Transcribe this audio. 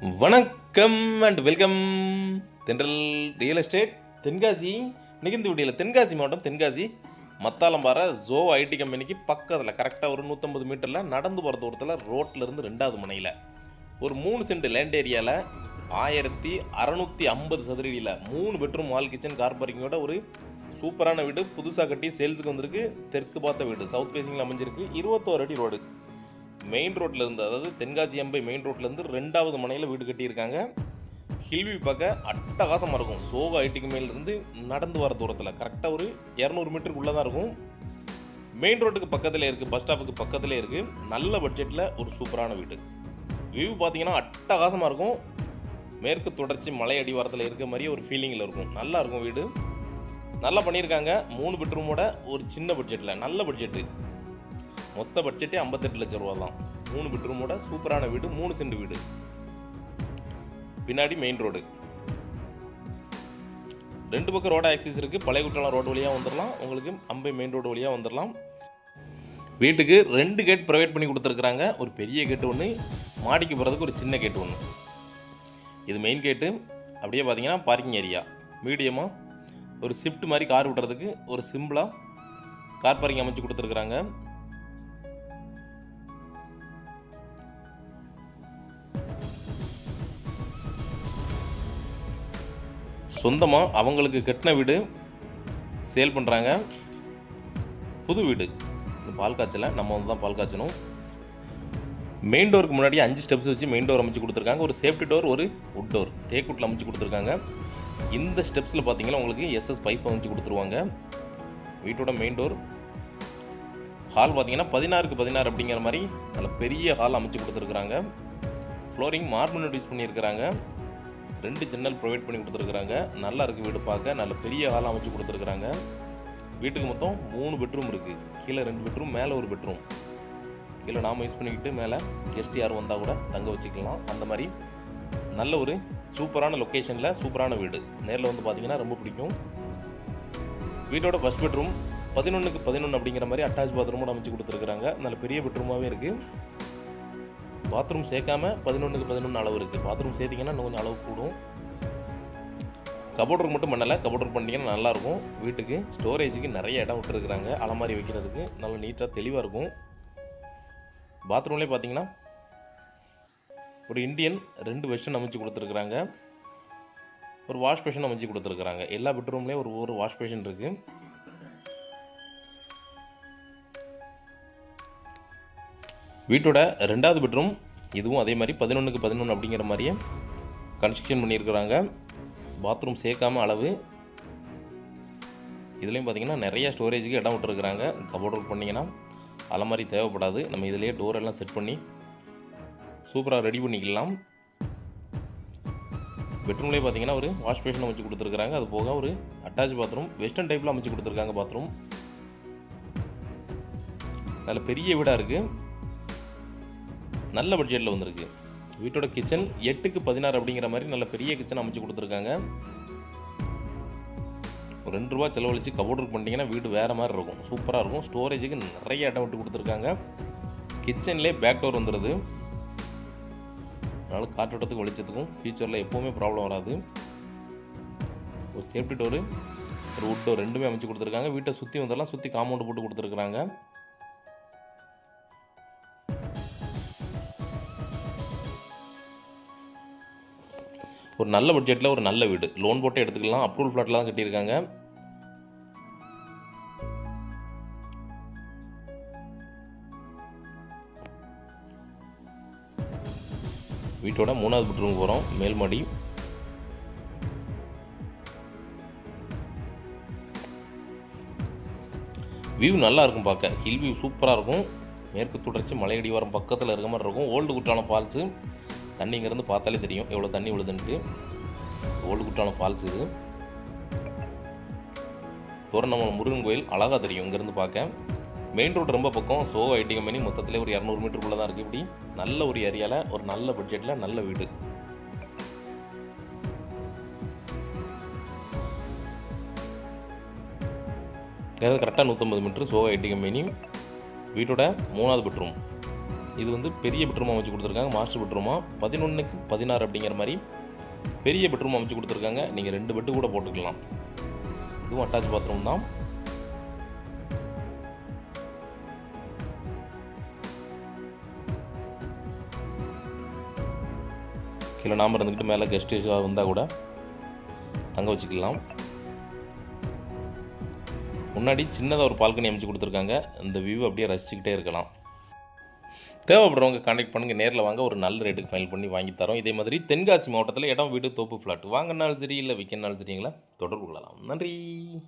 வணக்கம் and welcome Thendral real estate Tenkasi நிகழ்ந்து இந்த தென்காசி மாவட்டம் தென்காசி மத்தாளம்பாறை ஜோ ஐடி கம்பெனிக்கு பக்கத்தில் கரெக்டாக ஒரு நூற்றம்பது மீட்டரில் நடந்து போகிற தூரத்தில் ரோட்டில் இருந்து ரெண்டாவது முனையில். ஒரு மூணு சென்ட் லேண்ட் ஏரியாவில் ஆயிரத்தி அறநூற்றி ஐம்பது சதுரடியில் மூணு பெட்ரூம் வால் கிச்சன் கார் பார்க்கிங்கோட ஒரு சூப்பரான வீடு. புதுசாக கட்டி சேல்ஸுக்கு வந்திருக்கு. தெற்கு பார்த்த வீடு. சவுத் ஃபேஸிங்கில் அமைஞ்சிருக்கு. இருபத்தோரு அடி ரோடு மெயின் ரோட்டில் இருந்து அதாவது தென்காசி அம்பை மெயின் ரோட்லேருந்து ரெண்டாவது மனையில் வீடு கட்டியிருக்காங்க. ஹில்வி பார்க்க அட்டகாசமாக இருக்கும். சோகா ஐடிக்கு மேலேருந்து நடந்து வர தூரத்தில் கரெக்டாக ஒரு இரநூறு மீட்டருக்குள்ளே தான் இருக்கும். மெயின் ரோட்டுக்கு பக்கத்தில் இருக்குது பஸ் ஸ்டாப்புக்கு பக்கத்தில் இருக்குது நல்ல பட்ஜெட்டில் ஒரு சூப்பரான வீடு. வியூ பார்த்தீங்கன்னா அட்டகாசமாக இருக்கும். மேற்கு தொடர்ச்சி மலை அடிவாரத்தில் இருக்க மாதிரியே ஒரு ஃபீலிங்கில் இருக்கும். நல்லா இருக்கும் வீடு. நல்லா பண்ணியிருக்காங்க. மூணு பெட்ரூமோட ஒரு சின்ன பட்ஜெட்டில் நல்ல பட்ஜெட்டு மொத்த பட்ஜெட்டே ஐம்பத்தெட்டு லட்ச ரூபா தான் மூணு பெட்ரூமோட சூப்பரான வீடு மூணு சென்ட் வீடு. பின்னாடி மெயின் ரோடு ரெண்டு பக்கம் ரோடு ஆக்சிஸ் இருக்குது பழைய குற்றாலம் ரோடு வழியாக வந்துடலாம் உங்களுக்கு அம்பை மெயின் ரோடு வழியாக வந்துடலாம் வீட்டுக்கு ரெண்டு கேட் ப்ரொவைட் பண்ணி கொடுத்துருக்குறாங்க. ஒரு பெரிய கேட்டு ஒன்று மாடிக்கு போகிறதுக்கு ஒரு சின்ன கேட்டு ஒன்று இது மெயின் கேட்டு அப்படியே பார்த்தீங்கன்னா பார்க்கிங் ஏரியா மீடியமாக ஒரு ஷிஃப்ட் மாதிரி கார் விடுறதுக்கு ஒரு சிம்பிளாக கார் பார்க்கிங் அமைச்சு கொடுத்துருக்குறாங்க. சொந்தமாக அவங்களுக்கு கட்டின வீடு சேல் பண்ணுறாங்க புது வீடு. இந்த பால் காய்ச்சல நம்ம வந்து தான் பால் காய்ச்சணும். மெயின் டோருக்கு முன்னாடி அஞ்சு ஸ்டெப்ஸ் வச்சு மெயின் டோர் அமைச்சு கொடுத்துருக்காங்க. ஒரு சேஃப்டி டோர் ஒரு உட் டோர் தேக்குட்டில் அமைச்சு கொடுத்துருக்காங்க. இந்த ஸ்டெப்ஸில் பார்த்தீங்கன்னா உங்களுக்கு எஸ்எஸ் பைப் அமைச்சு கொடுத்துருவாங்க. வீட்டோட மெயின் டோர் ஹால் பார்த்தீங்கன்னா பதினாறுக்கு பதினாறு அப்படிங்கிற மாதிரி நல்ல பெரிய ஹால் அமைச்சு கொடுத்துருக்குறாங்க. ஃப்ளோரிங் மார்பிள் யூஸ் பண்ணியிருக்கிறாங்க. ரெண்டு ஜன்னல் ப்ரொவைட் பண்ணி கொடுத்துருக்குறாங்க. நல்லா இருக்குது வீடு பார்க்க. நல்ல பெரிய ஹால் அமைச்சு கொடுத்துருக்குறாங்க. வீட்டுக்கு மொத்தம் மூணு பெட்ரூம் இருக்குது கீழே ரெண்டு பெட்ரூம் மேலே ஒரு பெட்ரூம் கீழே நாம் யூஸ் பண்ணிக்கிட்டு மேலே கெஸ்ட் யார் வந்தால் கூட தங்க வச்சுக்கலாம். அந்த மாதிரி நல்ல ஒரு சூப்பரான லொக்கேஷனில் சூப்பரான வீடு. நேரில் வந்து பார்த்தீங்கன்னா ரொம்ப பிடிக்கும். வீட்டோட ஃபஸ்ட் பெட்ரூம் பதினொன்றுக்கு பதினொன்று அப்படிங்கிற மாதிரி அட்டாச் பாத்ரூமோட அமைச்சு கொடுத்துருக்குறாங்க. நல்ல பெரிய பெட்ரூமாகவே இருக்குது பாத்ரூம் சேர்க்காம பதினொன்றுக்கு பதினொன்று அளவு இருக்குது பாத்ரூம் சேர்த்திங்கன்னா இன்னும் கொஞ்சம் அளவு கூடும். கபோர்ட் மட்டும் பண்ணலை. கபோர்டர் பண்ணிங்கன்னா நல்லாயிருக்கும். வீட்டுக்கு ஸ்டோரேஜுக்கு நிறைய இடம் விட்டுருக்குறாங்க. அலமாரி வைக்கிறதுக்கு நல்ல நீட்டாக தெளிவாக இருக்கும். பாத்ரூம்லேயே பார்த்தீங்கன்னா ஒரு இண்டியன் ரெண்டு வெஸ்டன் அமைச்சு கொடுத்துருக்குறாங்க. ஒரு வாஷ் பேஷன் அமைச்சு கொடுத்துருக்குறாங்க. எல்லா பெட்ரூம்லேயும் ஒரு ஒரு வாஷ் பேஷன் இருக்குது வீட்டோட ரெண்டாவது பெட்ரூம் இதுவும் அதே மாதிரி பதினொன்றுக்கு பதினொன்று அப்படிங்கிற மாதிரியே கன்ஸ்ட்ரக்ஷன் பண்ணியிருக்கிறாங்க. பாத்ரூம் சேர்க்காம அளவு. இதுலேயும் பார்த்தீங்கன்னா நிறைய ஸ்டோரேஜுக்கு இடம் விட்டுருக்குறாங்க. கபோர்ட் ஒர்க் பண்ணிங்கன்னா அலமாரி தேவைப்படாது. நம்ம இதிலேயே டோர் எல்லாம் செட் பண்ணி சூப்பராக ரெடி பண்ணிக்கலாம். பெட்ரூம்லேயே பார்த்தீங்கன்னா ஒரு வாஷ் பேஷன் அமைச்சு கொடுத்துருக்குறாங்க. அது போக ஒரு அட்டாச் பாத்ரூம் வெஸ்டர்ன் டைப்பில் அமைச்சு கொடுத்துருக்காங்க பாத்ரூம் நல்ல பெரிய வீடாக இருக்குது நல்ல பட்ஜெட்டில் வந்திருக்கு. வீட்டோட கிச்சன் எட்டுக்கு பதினாறு அப்படிங்கிற மாதிரி நல்ல பெரிய கிச்சன் அமைச்சு கொடுத்துருக்காங்க. ஒரு ரெண்டு ரூபா செலவழித்து கபோர்டு பண்ணிட்டீங்கன்னா வீடு வேறு மாதிரி இருக்கும். சூப்பராக இருக்கும். ஸ்டோரேஜுக்கு நிறைய இடம் விட்டு கொடுத்துருக்காங்க. கிச்சன்லேயே பேக் டோர் வந்துடுது அதனால் காற்றோட்டத்துக்கு வெளிச்சத்துக்கும் ஃபியூச்சரில் எப்போவுமே ப்ராப்ளம் வராது. ஒரு சேஃப்டி டோரு ஒரு உட் டோர் ரெண்டுமே அமைச்சு கொடுத்துருக்காங்க. வீட்டை சுற்றி வந்தெல்லாம் சுற்றி காம்பவுண்டு போட்டு கொடுத்துருக்குறாங்க. ஒரு நல்ல பட்ஜெட்டில் ஒரு நல்ல வீடு. லோன் போட்டு எடுத்துக்கலாம். அப்ரூவல் ஃப்ளாட்டில் தான் கட்டியிருக்காங்க. வீட்டோட மூணாவது பெட்ரூம் போகிறோம் மேல்மாடி வியூ நல்லா இருக்கும் பார்க்க. ஹில் வியூ சூப்பராக இருக்கும். மேற்கு தொடர்ச்சி மலையடிவாரம் பக்கத்தில் இருக்க மாதிரி இருக்கும். ஓல்டு குற்றாலம் ஃபால்ஸு தண்ணி இங்கேருந்து பார்த்தாலே தெரியும் எவ்வளோ தண்ணி விழுதுன்ட்டு. ஓல்டு குற்றாலம் ஃபால்ஸ் இது. தோரணமலை முருகன் கோயில் அழகாக தெரியும் இங்கேருந்து பார்க்க. மெயின் ரோடு ரொம்ப பக்கம் சோ ஐடி கம்பெனி மொத்தத்தில் ஒரு இரநூறு மீட்டருக்குள்ளே தான் இருக்குது இப்படி. நல்ல ஒரு ஏரியாவில் ஒரு நல்ல பட்ஜெட்டில் நல்ல வீடு. கரெக்டாக நூற்றம்பது மீட்ரு சோவா ஐடி கம்பெனி வீட்டோட மூணாவது பெட்ரூம் இது வந்து பெரிய பெட்ரூம் அமைச்சு கொடுத்துருக்காங்க மாஸ்டர் பெட்ரூமாக பதினொன்றுக்கு பதினாறு அப்படிங்கிற மாதிரி பெரிய பெட்ரூம் அமைச்சு கொடுத்துருக்காங்க. நீங்கள் ரெண்டு பெட்டு கூட போட்டுக்கலாம். இதுவும் அட்டாச் பாத்ரூம் தான். கீழே நாம் இருந்துக்கிட்டு மேலே கெஸ்ட் வந்தால் கூட தங்க வச்சுக்கலாம். முன்னாடி சின்னதாக ஒரு பால்கனி அமைச்சு கொடுத்துருக்காங்க. இந்த வியூ அப்படியே ரசிச்சுக்கிட்டே இருக்கலாம். தேவைப்படுறவங்க காண்டாக்ட் பண்ணுங்கள் நேரில் வாங்க. ஒரு நல்ல ரேட்டுக்கு ஃபைல் பண்ணி வாங்கி தரோம். இதே மாதிரி தென்காசி மாவட்டத்தில் இடம் வீடு தோப்பு ஃப்ளாட் வாங்கினாலும் சரி இல்லை விற்கனாலும் சரிங்களா? தொடர்பு கொள்ளலாம். நன்றி.